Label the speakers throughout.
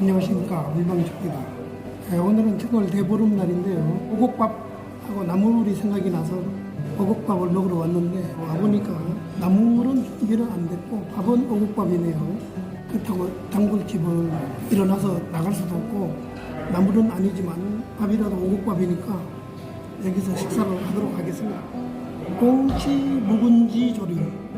Speaker 1: 오곡밥과 물방죽입니다. 네, 오늘은 정월 대보름 날인데요. 오곡밥하고 나물이 생각이 나서 오곡밥을 먹으러 왔는데 와보니까 나물은 준비는 안 됐고 밥은 오곡밥이네요. 그렇다고 단골집을 일어나서 나갈 수도 없고 나물은 아니지만 밥이라도 오곡밥이니까 여기서 식사를 하도록 하겠습니다. 꽁치 묵은지 조림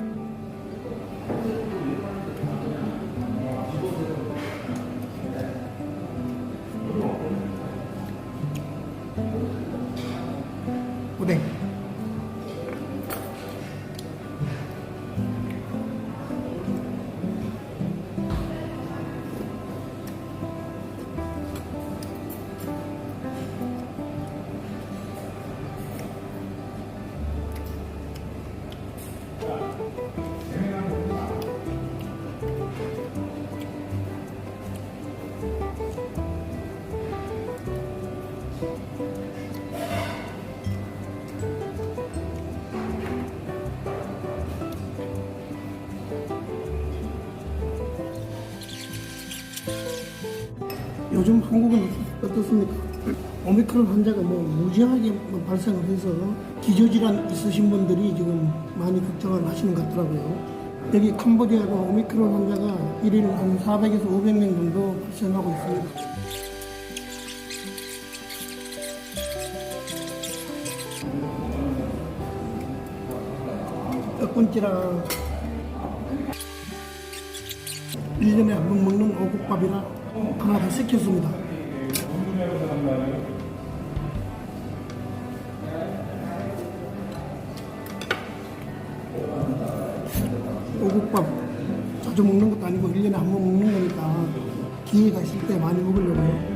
Speaker 1: 요즘 한국은 어떻습니까? 오미크론 환자가 뭐 무지하게 뭐 발생을 해서 기저질환 있으신 분들이 지금 많이 걱정을 하시는 것 같더라고요. 여기 캄보디아가 오미크론 환자가 1일 한 400에서 500명 정도 발생하고 있습니다. 떡분지랑 1년에 한 번 먹는 오곡밥이라 하나 더 시켰습니다. 오곡밥 자주 먹는 것도 아니고 1년에 한 번 먹는 거니까 기회가 있을 때 많이 먹으려고요.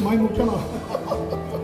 Speaker 1: 많이 먹잖아.